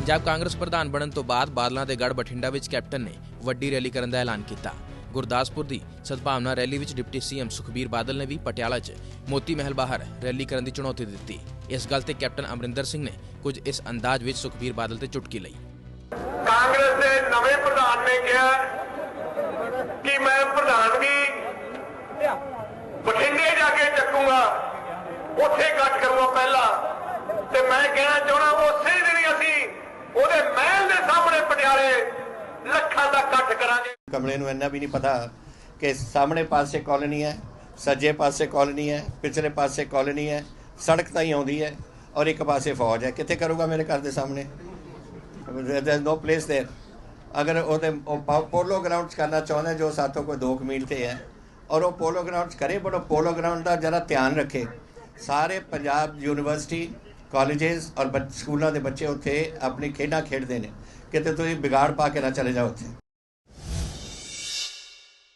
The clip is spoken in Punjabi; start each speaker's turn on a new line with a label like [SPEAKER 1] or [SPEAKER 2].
[SPEAKER 1] ਪੰਜਾਬ ਕਾਂਗਰਸ ਪ੍ਰਧਾਨ ਬਣਨ ਤੋਂ ਬਾਅਦ ਬਾਦਲਾਂ ਦੇ ਗੜ ਬਠਿੰਡਾ ਵਿੱਚ ਕੈਪਟਨ ਨੇ ਵੱਡੀ ਰੈਲੀ ਕਰਨ ਦਾ ਐਲਾਨ ਕੀਤਾ। ਗੁਰਦਾਸਪੁਰ ਦੀ ਸਦਭਾਵਨਾ ਰੈਲੀ ਵਿੱਚ ਡਿਪਟੀ ਸੀਐਮ ਸੁਖਬੀਰ ਬਾਦਲ ਨੇ ਵੀ ਪਟਿਆਲਾ 'ਚ ਮੋਤੀ ਮਹਿਲ ਬਾਹਰ ਰੈਲੀ ਕਰਨ ਦੀ ਚੁਣੌਤੀ ਦਿੱਤੀ। ਇਸ ਗੱਲ ਤੇ ਕੈਪਟਨ ਅਮਰਿੰਦਰ ਸਿੰਘ ਨੇ ਕੁਝ ਇਸ ਅੰਦਾਜ਼ ਵਿੱਚ ਸੁਖਬੀਰ ਬਾਦਲ ਤੇ ਚੁਟਕੀ ਲਈ।
[SPEAKER 2] ਕਾਂਗਰਸ ਦੇ ਨਵੇਂ ਪ੍ਰਧਾਨ ਨੇ ਕਿਹਾ ਕਿ ਮੈਂ ਪ੍ਰਧਾਨਗੀ ਬਠਿੰਡੇ ਜਾ ਕੇ ਚੱਕੂਗਾ, ਉੱਥੇ ਕੱਟ ਕਰੂੰਗਾ ਪਹਿਲਾਂ ਤੇ ਮੈਂ ਕਹਿਣਾ ਚਾਹਣਾ ਉਸੇ ਦਿਨ ਹੀ ਅਸੀਂ ਉਹਦੇ ਮਹਿਲ ਦੇ ਸਾਹਮਣੇ ਪਟਿਆਲੇ ਲੱਖਾਂ ਦਾ ਕੱਟ ਕਰਾਂਗੇ
[SPEAKER 3] ਕਮਲੇ ਨੂੰ ਇੰਨਾ ਵੀ ਨਹੀਂ ਪਤਾ ਕਿ ਸਾਹਮਣੇ ਪਾਸੇ ਕਾਲੋਨੀ ਹੈ ਸੱਜੇ ਪਾਸੇ ਕਾਲੋਨੀ ਹੈ ਪਿਛਲੇ ਪਾਸੇ ਕਾਲੋਨੀ ਹੈ ਸੜਕ ਤਾਂ ਹੀ ਆਉਂਦੀ ਹੈ ਔਰ ਇੱਕ ਪਾਸੇ ਫੌਜ ਹੈ ਕਿੱਥੇ ਕਰੂਗਾ ਮੇਰੇ ਘਰ ਦੇ ਸਾਹਮਣੇ there is no place there ਅਗਰ ਉਹਦੇ ਉਹ ਪਾ- ਪੋਲੋ ਗਰਾਊਂਡ 'ਚ ਕਰਨਾ ਚਾਹੁੰਦਾ ਜੋ ਸਾਥੋਂ ਕੋਈ 2 ਮੀਲ ਤੇ ਹੈ ਔਰ ਉਹ ਪੋਲੋ ਗਰਾਊਂਡ 'ਚ ਕਰੇ ਬਟ ਉਹ ਪੋਲੋ ਗਰਾਊਂਡ ਦਾ ਜਰਾ ਧਿਆਨ ਰੱਖੇ ਸਾਰੇ ਪੰਜਾਬ ਯੂਨੀਵਰਸਿਟੀ ਕਾਲਜਸ ਔਰ ਬੱਚ- ਸਕੂਲਾਂ ਦੇ ਬੱਚੇ ਉੱਥੇ ਆਪਣੀ ਖੇਡਾਂ ਖੇਡਦੇ ਨੇ। ਕਿਤੇ ਤੁਸੀਂ ਵਿਗਾੜ ਪਾ ਕੇ ਨਾ ਚਲੇ ਜਾਓ ਉੱਥੇ।